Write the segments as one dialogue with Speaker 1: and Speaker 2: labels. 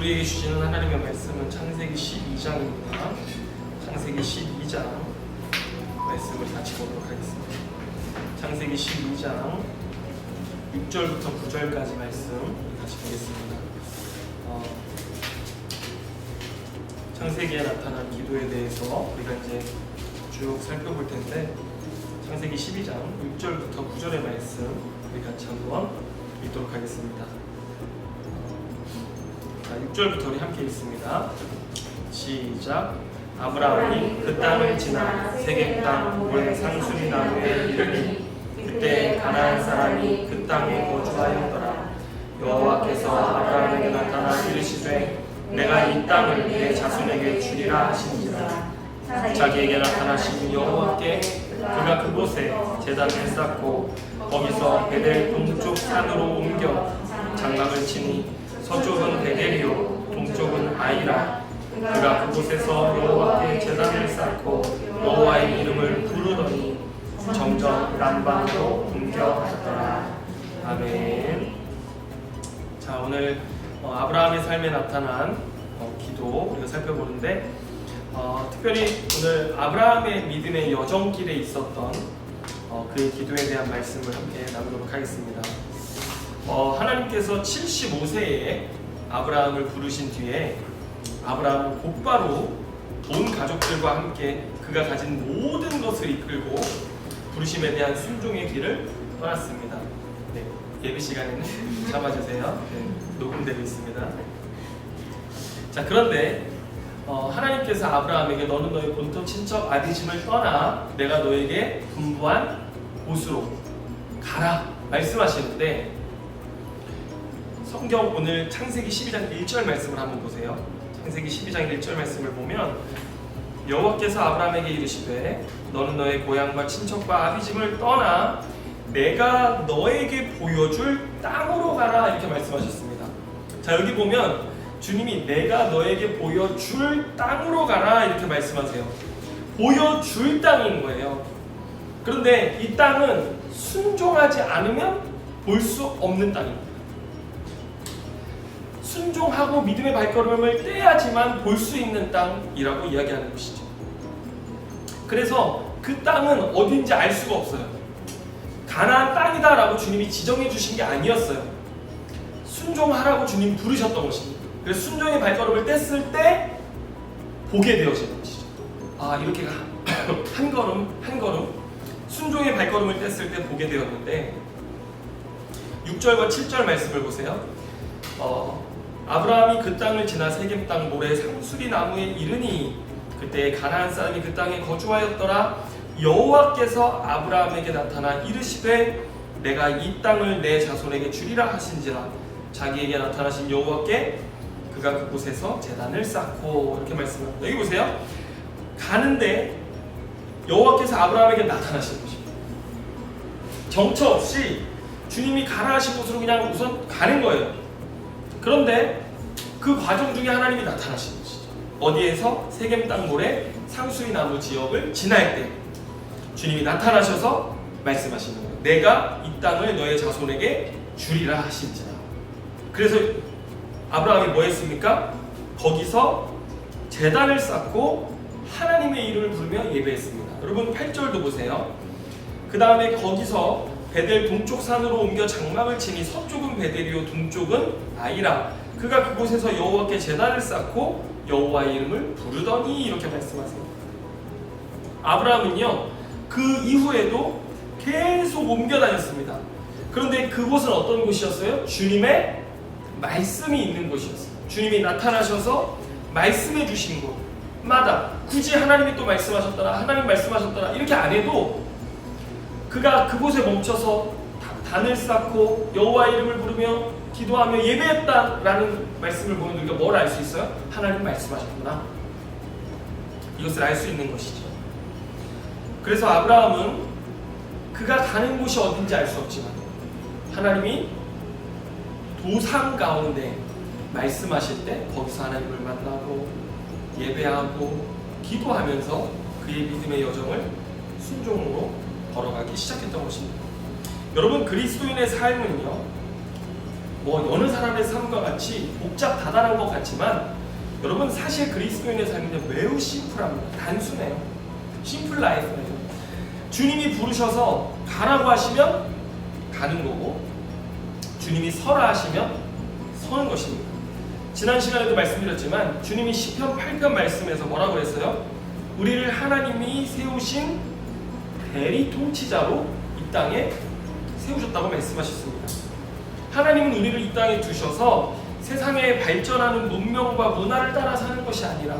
Speaker 1: 우리에게 주시는 하나님의 말씀은 창세기 12장입니다. 창세기 12장 말씀을 같이 보도록 하겠습니다. 창세기 12장 6절부터 9절까지 말씀 같이 보겠습니다. 어, 창세기에 나타난 기도에 대해서 우리가 이제 쭉 살펴볼 텐데 창세기 12장 6절부터 9절의 말씀 우리 같이 한번 읽도록 하겠습니다. 자, 6절부터 우리 함께 읽습니다. 시작. 아브라함이 그 땅을 지나 세겜 땅온 상수리 나무에 이르니 그때 가나안 사람이 그 땅에 거주하였더라. 여호와께서 아브라함에게 나타나 이르시되 내가 이 땅을 내 자손에게 주리라 하시니라. 자기에게 나타나신 여호와께 그가 그곳에 제단을 쌓고 거기서 베델 동쪽 산으로 옮겨 장막을 치니 서쪽은 베델이요 동쪽은 아이라. 그가 그곳에서 여호와께 제단을 쌓고 여호와의 이름을 부르더니 점점 남방으로 옮겨갔더라. 아멘. 자 오늘 어, 아브라함의 삶에 나타난 어, 기도 우리가 살펴보는데 어, 특별히 오늘 아브라함의 믿음의 여정길에 있었던 어, 그의 기도에 대한 말씀을 함께 나누도록 하겠습니다. 어, 하나님께서 75세에 아브라함을 부르신 뒤에 아브라함은 곧바로 온 가족들과 함께 그가 가진 모든 것을 이끌고 부르심에 대한 순종의 길을 떠났습니다. 네, 예배 시간에는 잡아주세요. 네, 녹음되고 있습니다. 자 그런데 어, 하나님께서 아브라함에게 너는 너의 본토 친척 아비짐을 떠나 내가 너에게 분부한 곳으로 가라 말씀하시는데 성경 오늘 창세기 12장 1절 말씀을 한번 보세요. 창세기 12장 1절 말씀을 보면 여호와께서 아브라함에게 이르시되 너는 너의 고향과 친척과 아비짐을 떠나 내가 너에게 보여줄 땅으로 가라 이렇게 말씀하셨습니다. 자 여기 보면 주님이 내가 너에게 보여줄 땅으로 가라 이렇게 말씀하세요. 보여줄 땅인 거예요. 그런데 이 땅은 순종하지 않으면 볼 수 없는 땅입니다. 순종하고 믿음의 발걸음을 떼야지만 볼 수 있는 땅이라고 이야기하는 것이죠. 그래서 그 땅은 어딘지 알 수가 없어요. 가나안 땅이다라고 주님이 지정해 주신 게 아니었어요. 순종하라고 주님 부르셨던 것입니다. 그래서 순종의 발걸음을 뗐을 때 보게 되어지는 것이죠. 아 이렇게 한, 한 걸음 한 걸음 순종의 발걸음을 뗐을 때 보게 되었는데 6절과 7절 말씀을 보세요. 어, 아브라함이 그 땅을 지나 세겜 땅 모래 상수리 나무에 이르니 그때 가나안 사람이 그 땅에 거주하였더라 여호와께서 아브라함에게 나타나 이르시되 내가 이 땅을 내 자손에게 주리라 하신지라 자기에게 나타나신 여호와께 그가 그곳에서 재단을 쌓고 이렇게 말씀합니다. 여기 보세요. 가는데 여호와께서 아브라함에게 나타나시는 것입니다. 정처 없이 주님이 가라 하신 곳으로 그냥 우선 가는 거예요. 그런데 그 과정 중에 하나님이 나타나시는 것이죠. 어디에서 세겜 땅 모래 상수리 나무 지역을 지날 때 주님이 나타나셔서 말씀하시는 거예요. 내가 이 땅을 너의 자손에게 주리라 하신지라. 그래서 아브라함이 뭐 했습니까? 거기서 재단을 쌓고 하나님의 이름을 부르며 예배했습니다. 여러분 8절도 보세요. 그 다음에 거기서 베델 동쪽 산으로 옮겨 장막을 치니 서쪽은 베델이요 동쪽은 아이라 그가 그곳에서 여호와께 제단을 쌓고 여호와의 이름을 부르더니 이렇게 말씀하세요. 아브라함은요 그 이후에도 계속 옮겨 다녔습니다. 그런데 그곳은 어떤 곳이었어요? 주님의 말씀이 있는 곳이었어요. 주님이 나타나셔서 말씀해 주신 곳마다 굳이 하나님이 또 말씀하셨더라, 하나님 말씀하셨더라 이렇게 안 해도 그가 그곳에 멈춰서 단을 쌓고 여호와 이름을 부르며 기도하며 예배했다라는 말씀을 보면 우리가 뭘 알 수 있어요? 하나님 말씀하셨구나. 이것을 알 수 있는 것이죠. 그래서 아브라함은 그가 가는 곳이 어딘지 알 수 없지만 하나님이 도상 가운데 말씀하실 때 거기서 하나님을 만나고 예배하고 기도하면서 그의 믿음의 여정을 순종으로 걸어가기 시작했던 것입니다. 여러분 그리스도인의 삶은요 뭐 여느 사람의 삶과 같이 복잡 다단한 것 같지만 여러분 사실 그리스도인의 삶은 매우 심플합니다. 단순해요. 심플 라이프예요. 주님이 부르셔서 가라고 하시면 가는 거고 주님이 서라 하시면 서는 것입니다. 지난 시간에도 말씀드렸지만 주님이 시편 8편 말씀에서 뭐라고 그랬어요? 우리를 하나님이 세우신 대리 통치자로 이 땅에 세우셨다고 말씀하셨습니다. 하나님은 우리를 이 땅에 두셔서 세상에 발전하는 문명과 문화를 따라 사는 것이 아니라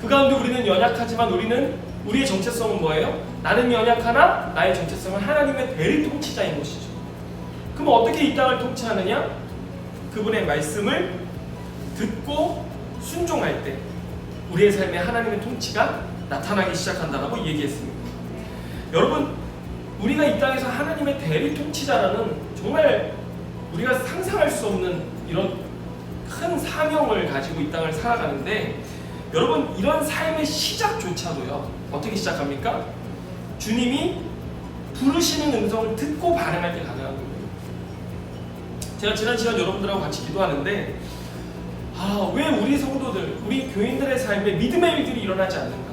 Speaker 1: 그 가운데 우리는 연약하지만 우리는 우리의 정체성은 뭐예요? 나는 연약하나 나의 정체성은 하나님의 대리 통치자인 것이죠. 그럼 어떻게 이 땅을 통치하느냐? 그분의 말씀을 듣고 순종할 때 우리의 삶에 하나님의 통치가 나타나기 시작한다라고 얘기했습니다. 여러분, 우리가 이 땅에서 하나님의 대리 통치자라는 정말 우리가 상상할 수 없는 이런 큰 사명을 가지고 이 땅을 살아가는데 여러분 이런 삶의 시작조차도요 어떻게 시작합니까? 주님이 부르시는 음성을 듣고 반응할 때 가능한 거예요. 제가 지난 시간 여러분들하고 같이 기도하는데 아 왜 우리 성도들, 우리 교인들의 삶에 믿음의 일들이 일어나지 않는가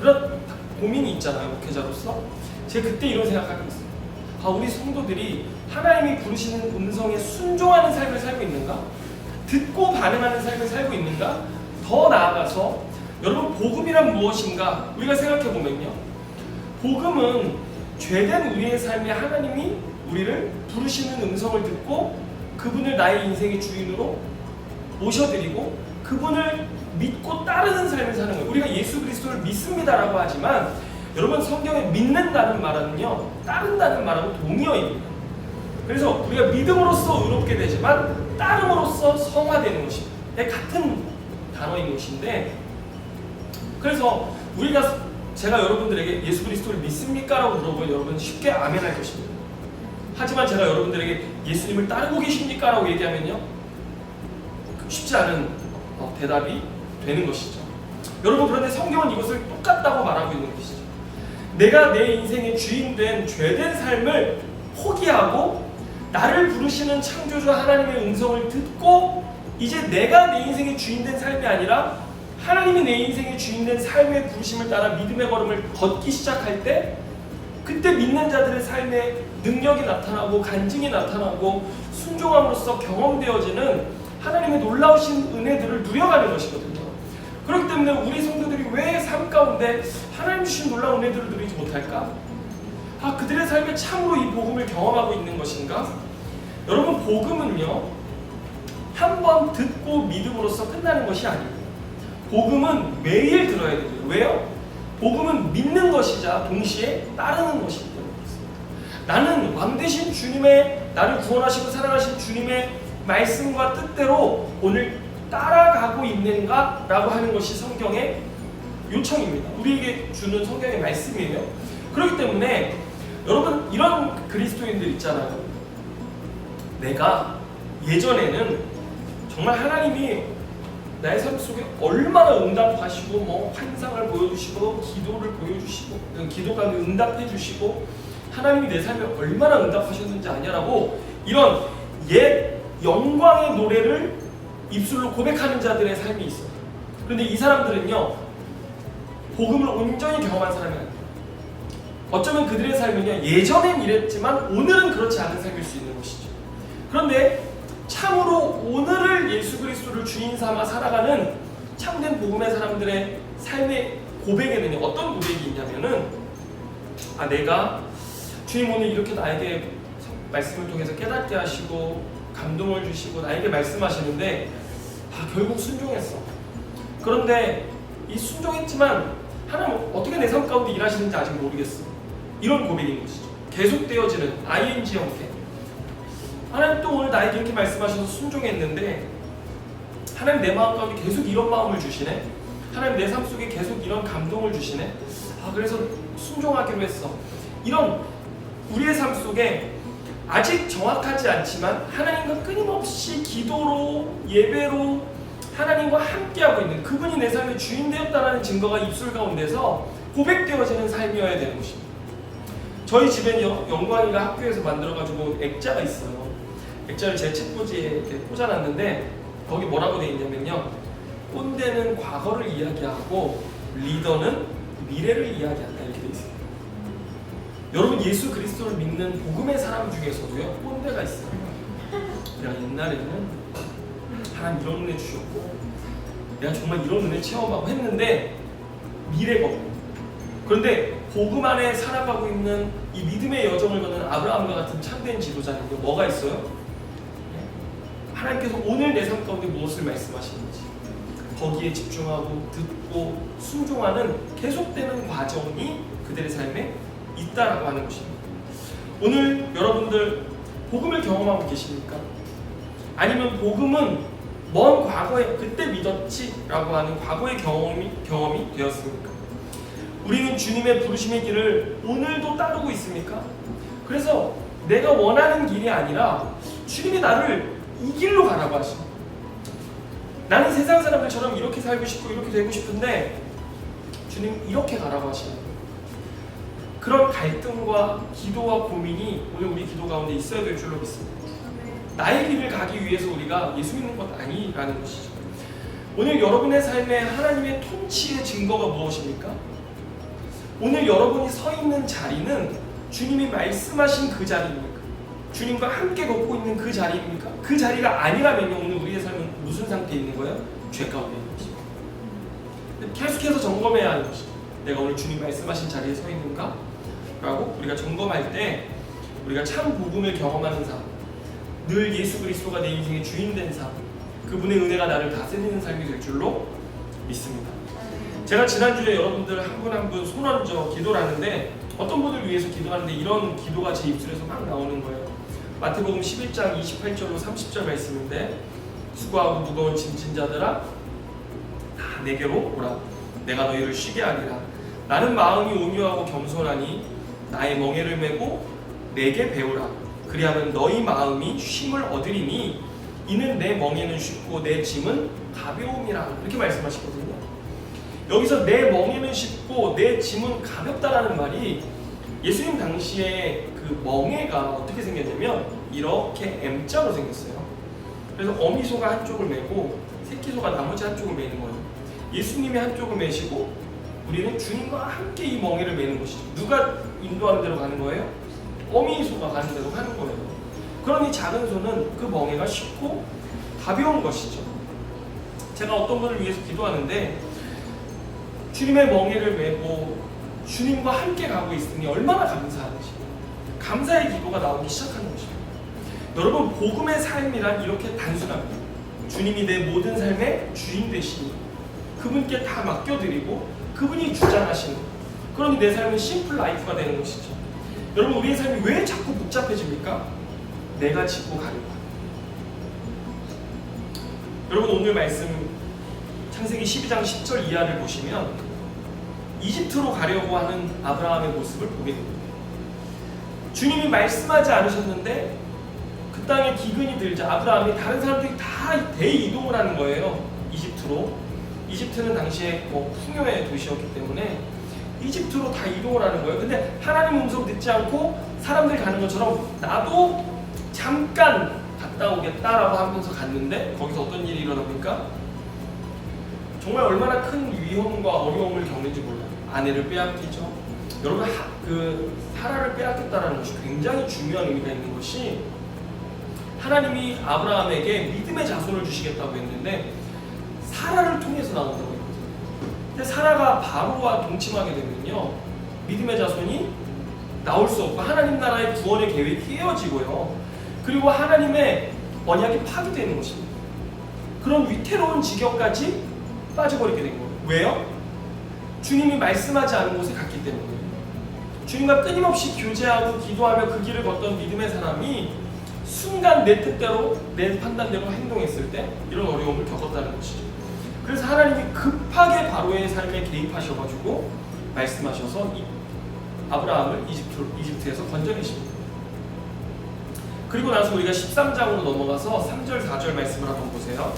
Speaker 1: 그런 고민이 있잖아요 목회자로서 제가 그때 이런 생각하고 있어요. 아 우리 성도들이 하나님이 부르시는 음성에 순종하는 삶을 살고 있는가? 듣고 반응하는 삶을 살고 있는가? 더 나아가서 여러분 복음이란 무엇인가? 우리가 생각해 보면요. 복음은 죄된 우리의 삶에 하나님이 우리를 부르시는 음성을 듣고 그분을 나의 인생의 주인으로 모셔드리고 그분을 믿고 따르는 삶을 사는 거예요. 우리가 예수 그리스도를 믿습니다라고 하지만 여러분 성경에 믿는다는 말은요 따른다는 말하고 동의어입니다. 그래서 우리가 믿음으로써 의롭게 되지만 따름으로써 성화되는 것입니다. 네, 같은 단어인 것인데 그래서 우리가 제가 여러분들에게 예수 그리스도를 믿습니까라고 물어보면 여러분 쉽게 아멘할 것입니다. 하지만 제가 여러분들에게 예수님을 따르고 계십니까라고 얘기하면요 쉽지 않은 어, 대답이 되는 것이죠. 여러분 그런데 성경은 이것을 똑같다고 말하고 있는 것이죠. 내가 내 인생의 주인된 죄된 삶을 포기하고 나를 부르시는 창조주 하나님의 음성을 듣고 이제 내가 내 인생의 주인된 삶이 아니라 하나님이 내 인생의 주인된 삶의 부르심을 따라 믿음의 걸음을 걷기 시작할 때 그때 믿는 자들의 삶에 능력이 나타나고 간증이 나타나고 순종함으로써 경험되어지는 하나님의 놀라우신 은혜들을 누려가는 것이거든요. 그렇기 때문에 우리 성도들이 왜 삶 가운데 하나님 주신 놀라운 은혜들을 누리지 못할까? 아, 그들의 삶에 참으로 이 복음을 경험하고 있는 것인가? 여러분, 복음은요, 한 번 듣고 믿음으로써 끝나는 것이 아닙니다. 복음은 매일 들어야 됩니다. 왜요? 복음은 믿는 것이자 동시에 따르는 것이기 때문입니다. 나는 왕되신 주님의, 나를 구원하시고 사랑하신 주님의 말씀과 뜻대로 오늘 따라가고 있는가? 라고 하는 것이 성경의 요청입니다. 우리에게 주는 성경의 말씀이에요. 그렇기 때문에 여러분 이런 그리스도인들 있잖아요. 내가 예전에는 정말 하나님이 나의 삶 속에 얼마나 응답하시고 뭐 환상을 보여주시고 기도를 보여주시고 기도가 응답해 주시고 하나님이 내 삶에 얼마나 응답하셨는지 아냐라고 이런 옛 영광의 노래를 입술로 고백하는 자들의 삶이 있어요. 그런데 이 사람들은요 복음을 온전히 경험한 사람이 아니에요. 어쩌면 그들의 삶은요 예전엔 이랬지만 오늘은 그렇지 않은 삶일 수 있는 것이죠. 그런데 참으로 오늘을 예수 그리스도를 주인 삼아 살아가는 참된 복음의 사람들의 삶의 고백에는 어떤 고백이 있냐면은 아 내가 주님 오늘 이렇게 나에게 말씀을 통해서 깨닫게 하시고 감동을 주시고 나에게 말씀하시는데 아 결국 순종했어. 그런데 이 순종했지만 하나님 어떻게 내 삶 가운데 일하시는지 아직 모르겠어. 이런 고백인 것이죠. 계속되어지는 ing 형태. 하나님 또 오늘 나에게 이렇게 말씀하셔서 순종했는데 하나님 내 마음 가운데 계속 이런 마음을 주시네. 하나님 내 삶 속에 계속 이런 감동을 주시네. 아 그래서 순종하기로 했어. 이런 우리의 삶 속에 아직 정확하지 않지만 하나님과 끊임없이 기도로 예배로 하나님과 함께하고 있는 그분이 내 삶의 주인 되었다는 증거가 입술 가운데서 고백되어지는 삶이어야 되는 것입니다. 저희 집엔요 영광이가 학교에서 만들어가지고 액자가 있어요. 액자를 제 책꽂이에 이렇게 꽂아놨는데 거기 뭐라고 돼 있냐면요. 꼰대는 과거를 이야기하고 리더는 미래를 이야기한다. 여러분 예수 그리스도를 믿는 복음의 사람 중에서도요 꼰대가 있어요. 내가 옛날에는 하나님 이런 은혜 주셨고 내가 정말 이런 은혜 체험하고 했는데 미래가 없고 그런데 복음 안에 살아가고 있는 이 믿음의 여정을 거는 아브라함과 같은 참된 지도자는요 뭐가 있어요? 네? 하나님께서 오늘 내 삶 가운데 무엇을 말씀하시는지 거기에 집중하고 듣고 순종하는 계속되는 과정이 그들의 삶에 있다라고 하는 것입니다. 오늘 여러분들 복음을 경험하고 계십니까? 아니면 복음은 먼 과거에 그때 믿었지라고 하는 과거의 경험이 경험이 되었습니까? 우리는 주님의 부르심의 길을 오늘도 따르고 있습니까? 그래서 내가 원하는 길이 아니라 주님이 나를 이 길로 가라고 하십니다. 나는 세상 사람들처럼 이렇게 살고 싶고 이렇게 되고 싶은데 주님 이렇게 가라고 하십니다. 그런 갈등과 기도와 고민이 오늘 우리 기도 가운데 있어야 될 줄로 믿습니다. 나의 길을 가기 위해서 우리가 예수 믿는 것 아니라는 것이죠. 오늘 여러분의 삶에 하나님의 통치의 증거가 무엇입니까? 오늘 여러분이 서 있는 자리는 주님이 말씀하신 그 자리입니까? 주님과 함께 걷고 있는 그 자리입니까? 그 자리가 아니라면요 오늘 우리의 삶은 무슨 상태에 있는 거예요? 죄 가운데 있는 것입니다. 계속해서 점검해야 하는 것이죠. 내가 오늘 주님 말씀하신 자리에 서 있는가? 라고 우리가 점검할 때 우리가 참 복음을 경험하는 삶, 늘 예수 그리스도가 내 인생의 주인 된 삶, 그분의 은혜가 나를 다스리는 삶이 될 줄로 믿습니다. 제가 지난주에 여러분들 한 분 한 분 손얹어 기도를 하는데 어떤 분을 위해서 기도하는데 이런 기도가 제 입술에서 막 나오는 거예요. 마태복음 11장 28절로 30절 말씀인데 수고하고 무거운 짐진 자들아 다 내게로 오라 내가 너희를 쉬게 하리라 나는 마음이 온유하고 겸손하니 나의 멍에를 메고 내게 배우라 그리하면 너희 마음이 쉼을 얻으리니 이는 내 멍에는 쉽고 내 짐은 가벼움이라 이렇게 말씀하시거든요. 여기서 내 멍에는 쉽고 내 짐은 가볍다라는 말이 예수님 당시에 그 멍에가 어떻게 생겼냐면 이렇게 M자로 생겼어요. 그래서 어미소가 한쪽을 메고 새끼소가 나머지 한쪽을 메는 거예요. 예수님이 한쪽을 메시고 우리는 주님과 함께 이 멍에를 메는 것이죠. 누가 인도하는 대로 가는 거예요? 어미소가 가는 대로 가는 거예요. 그러니 작은 소는 그 멍에가 쉽고 가벼운 것이죠. 제가 어떤 분을 위해서 기도하는데 주님의 멍에를 메고 주님과 함께 가고 있으니 얼마나 감사하는지 감사의 기도가 나오기 시작하는 것입니다. 여러분 복음의 삶이란 이렇게 단순합니다. 주님이 내 모든 삶의 주인 되시니 그분께 다 맡겨드리고 그분이 주장하시는 그러니 내 삶은 심플 라이프가 되는 것이죠. 여러분 우리의 삶이 왜 자꾸 복잡해집니까? 내가 짚고 가려고. 여러분 오늘 말씀 창세기 12장 10절 이하를 보시면 이집트로 가려고 하는 아브라함의 모습을 보게 됩니다. 주님이 말씀하지 않으셨는데 그 땅에 기근이 들자 아브라함이 다른 사람들이 다 대이동을 하는 거예요. 이집트로. 이집트는 당시에 뭐 풍요의 도시였기 때문에 이집트로 다 이동을 하는 거예요. 근데 하나님 음성 듣지 않고 사람들 가는 것처럼 나도 잠깐 갔다 오겠다라고 하면서 갔는데 거기서 어떤 일이 일어납니까? 정말 얼마나 큰 위험과 어려움을 겪는지 몰라요. 아내를 빼앗기죠. 여러분 하, 그 사라를 빼앗겼다라는 것이 굉장히 중요한 의미가 있는 것이 하나님이 아브라함에게 믿음의 자손을 주시겠다고 했는데 사라를 통해서 나온다고. 근데 사라가 바로와 동침하게 되면요 믿음의 자손이 나올 수 없고 하나님 나라의 구원의 계획이 깨어지고요. 그리고 하나님의 언약이 파기되는 것입니다. 그런 위태로운 지경까지 빠져버리게 된 거예요. 왜요? 주님이 말씀하지 않은 곳에 갔기 때문이에요. 주님과 끊임없이 교제하고 기도하며 그 길을 걷던 믿음의 사람이 순간 내 뜻대로 내 판단대로 행동했을 때 이런 어려움을 겪었다는 것이죠. 그래서 하나님이 급하게 바로의 삶에 개입하셔가지고 말씀하셔서 이 아브라함을 이집트, 이집트 에서 건져내십니다. 그리고 나서 우리가 13장으로 넘어가서 3절, 4절 말씀을 한번 보세요.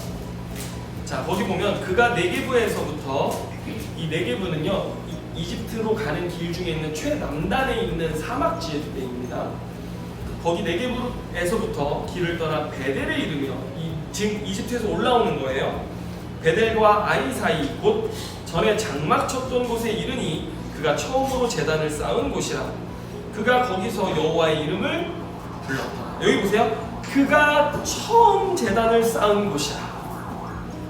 Speaker 1: 자, 거기 보면 그가 네게부에서부터 이 네게부는요, 이- 이집트로 가는 길 중에 있는 최남단에 있는 사막 지대입니다. 거기 네게부에서부터 길을 떠나 베델에 이르며 이, 지금 이집트에서 올라오는 거예요. 베델과 아이 사이 곧 전에 장막 쳤던 곳에 이르니 그가 처음으로 제단을 쌓은 곳이라 그가 거기서 여호와의 이름을 불렀다. 여기 보세요. 그가 처음 제단을 쌓은 곳이라.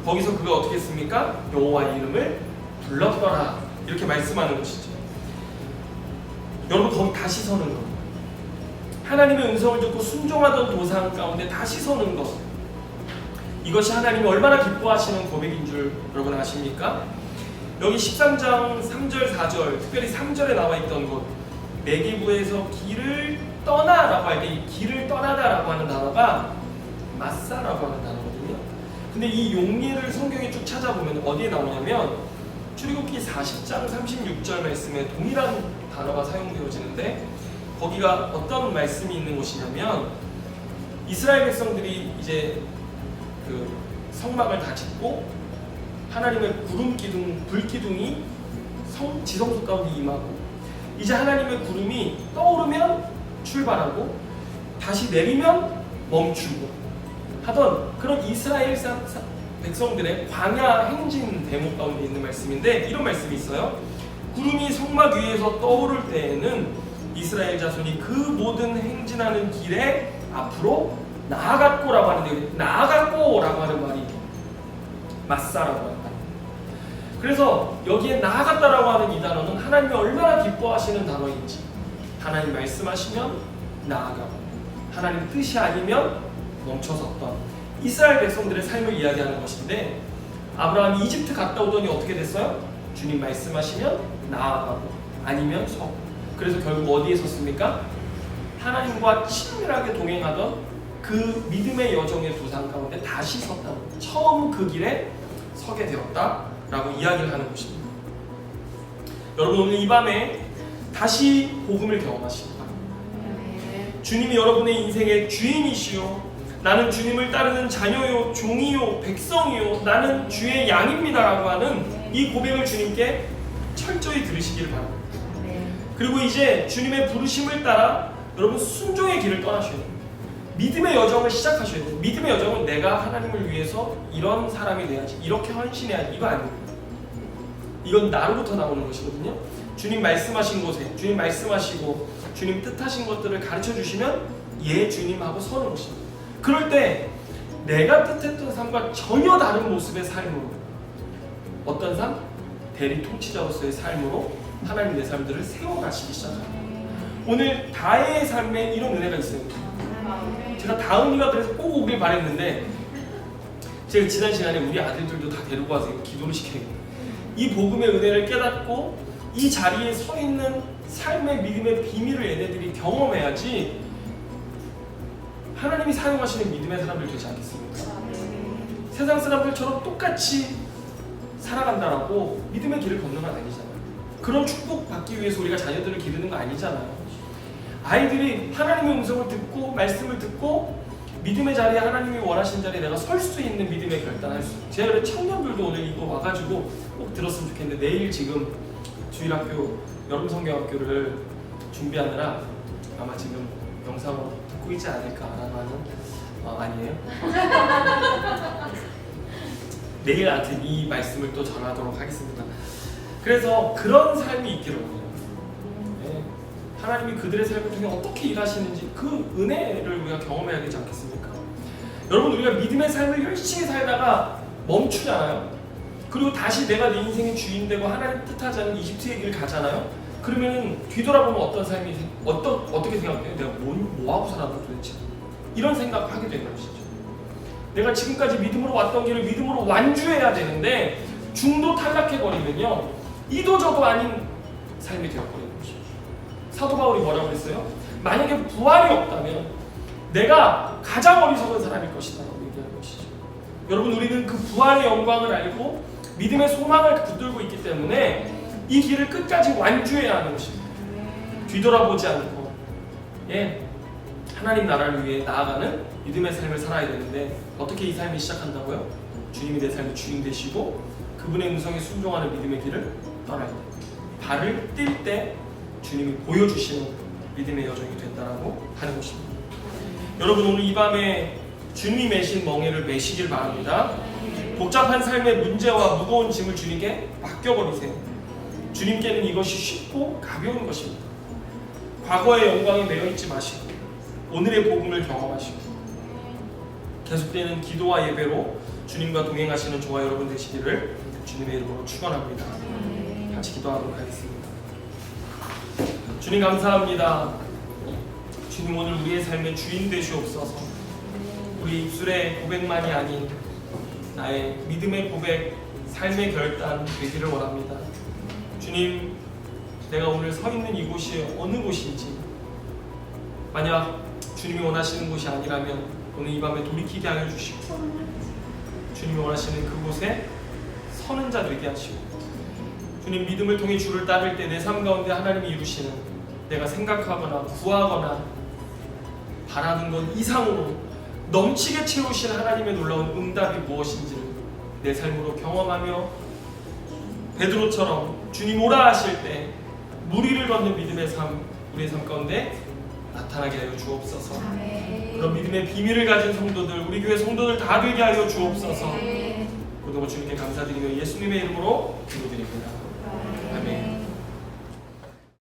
Speaker 1: 거기서 그가 어떻게 했습니까? 여호와의 이름을 불렀더라. 이렇게 말씀하는 것이죠. 여러분 거기 다시 서는 것. 하나님의 음성을 듣고 순종하던 도상 가운데 다시 서는 것. 이것이 하나님이 얼마나 기뻐하시는 고백인 줄 여러분 아십니까? 여기 13장 3절 4절 특별히 3절에 나와 있던 곳 내기부에서 길을 떠나라고 할 때 이 길을 떠나다라고 하는 단어가 마사라고 하는 단어거든요. 근데 이 용례를 성경에 쭉 찾아보면 어디에 나오냐면 출애굽기 40장 36절 말씀에 동일한 단어가 사용되어지는데 거기가 어떤 말씀이 있는 곳이냐면 이스라엘 백성들이 이제 그 성막을 다 짓고 하나님의 구름 기둥, 불 기둥이 성 지성소 가운데 임하고 이제 하나님의 구름이 떠오르면 출발하고 다시 내리면 멈추고 하던 그런 이스라엘 사- 사- 백성들의 광야 행진 대목 가운데 있는 말씀인데 이런 말씀이 있어요. 구름이 성막 위에서 떠오를 때에는 이스라엘 자손이 그 모든 행진하는 길에 앞으로 나아갔고라고 하는데 나아갔고라고 하는 말이 마사라고 한다. 그래서 여기에 나아갔다라고 하는 이 단어는 하나님이 얼마나 기뻐하시는 단어인지 하나님 말씀하시면 나아가고 하나님 뜻이 아니면 멈춰섰던 이스라엘 백성들의 삶을 이야기하는 것인데 아브라함이 이집트 갔다 오더니 어떻게 됐어요? 주님 말씀하시면 나아가고 아니면 서고 그래서 결국 어디에 섰습니까? 하나님과 친밀하게 동행하던 그 믿음의 여정의 두상 가운데 다시 섰다. 처음 그 길에 서게 되었다라고 이야기를 하는 것입니다. 여러분 오늘 이 밤에 다시 복음을 경험하시기 바랍니다. 주님이 여러분의 인생의 주인이시요. 나는 주님을 따르는 자녀요, 종이요, 백성이요. 나는 주의 양입니다라고 하는 이 고백을 주님께 철저히 들으시기를 바랍니다. 그리고 이제 주님의 부르심을 따라 여러분 순종의 길을 떠나셔야 돼요. 믿음의 여정을 시작하셔야 돼요. 믿음의 여정은 내가 하나님을 위해서 이런 사람이 돼야지, 이렇게 헌신해야지 이거 아닙니다. 이건 나로부터 나오는 것이거든요. 주님 말씀하신 곳에 주님 말씀하시고 주님 뜻하신 것들을 가르쳐 주시면 예 주님하고 서는 것입니다. 그럴 때 내가 뜻했던 삶과 전혀 다른 모습의 삶으로 어떤 삶? 대리 통치자로서의 삶으로 하나님 내 삶들을 세워가시기 시작합니다. 오늘 다혜의 삶에 이런 은혜가 있어요. 제가 다은이가 그래서 꼭 오길 바랬는데 제가 지난 시간에 우리 아들들도 다 데리고 와서 기도를 시켜요. 이 복음의 은혜를 깨닫고 이 자리에 서 있는 삶의 믿음의 비밀을 얘네들이 경험해야지 하나님이 사용하시는 믿음의 사람들 되지 않겠습니까? 세상 사람들처럼 똑같이 살아간다라고 믿음의 길을 걷는 건 아니잖아요. 그런 축복 받기 위해서 우리가 자녀들을 기르는 거 아니잖아요. 아이들이 하나님의 음성을 듣고 말씀을 듣고 믿음의 자리에 하나님이 원하시는 자리에 내가 설 수 있는 믿음의 결단할 수. 제가 그래 청년들도 오늘 이거 와가지고 꼭 들었으면 좋겠는데 내일 지금 주일학교 여름 성경학교를 준비하느라 아마 지금 영상을 듣고 있지 않을까라는 어, 아니에요? 내일 하여튼 이 말씀을 또 전하도록 하겠습니다. 그래서 그런 삶이 있기를. 하나님이 그들의 삶을 통해 어떻게 일하시는지 그 은혜를 우리가 경험해야 되지 않겠습니까? 여러분 우리가 믿음의 삶을 열심히 살다가 멈추잖아요. 그리고 다시 내가 내 인생의 주인 되고 하나님 않은 이집트의 길을 가잖아요. 그러면 뒤돌아보면 어떤 삶이 생- 어떤 어떻게 생각해요? 내가 뭐, 뭐 하고 살았나 도대체? 이런 생각을 하게 되는 것이죠. 내가 지금까지 믿음으로 왔던 길을 믿음으로 완주해야 되는데 중도 탈락해 버리면요 이도 저도 아닌 삶이 되어버리는 것이죠. 사도 바울이 뭐라고 그랬어요? 만약에 부활이 없다면 내가 가장 어리석은 사람일 것이다라고 얘기하는 것이죠. 여러분 우리는 그 부활의 영광을 알고 믿음의 소망을 붙들고 있기 때문에 이 길을 끝까지 완주해야 하는 것입니다. 뒤돌아보지 않고 예 하나님 나라를 위해 나아가는 믿음의 삶을 살아야 되는데 어떻게 이 삶이 시작한다고요? 주님이 내 삶의 주인 되시고 그분의 음성에 순종하는 믿음의 길을 떠날 때 발을 뛸 때 주님이 보여주시는 믿음의 여정이 된다라고 하는 것입니다. 여러분 오늘 이 밤에 주님이 매신 멍에를 매시길 바랍니다. 복잡한 삶의 문제와 무거운 짐을 주님께 맡겨버리세요. 주님께는 이것이 쉽고 가벼운 것입니다. 과거의 영광에 매여 있지 마시고 오늘의 복음을 경험하시고 계속되는 기도와 예배로 주님과 동행하시는 저와 여러분 되시기를 주님의 이름으로 축원합니다. 같이 기도하도록 하겠습니다. 주님 감사합니다. 주님 오늘 우리의 삶의 주인 되시옵소서. 우리 입술의 고백만이 아닌 나의 믿음의 고백, 삶의 결단 되기를 원합니다. 주님, 내가 오늘 서 있는 이곳이 어느 곳인지 만약 주님이 원하시는 곳이 아니라면 오늘 이 밤에 돌이키게 하여 주시고 주님이 원하시는 그곳에 서는 자 되게 하시고 주님 믿음을 통해 주를 따를 때 내 삶 가운데 하나님이 이루시는 내가 생각하거나 구하거나 바라는 것 이상으로 넘치게 채우신 하나님의 놀라운 응답이 무엇인지를 내 삶으로 경험하며 베드로처럼 주님 오라 하실 때 무리를 걷는 믿음의 삶 우리의 삶 가운데 나타나게 하여 주옵소서. 그런 믿음의 비밀을 가진 성도들 우리 교회 성도들 다 되게 하여 주옵소서. 모든 것 주님께 감사드리며 예수님의 이름으로 기도드립니다.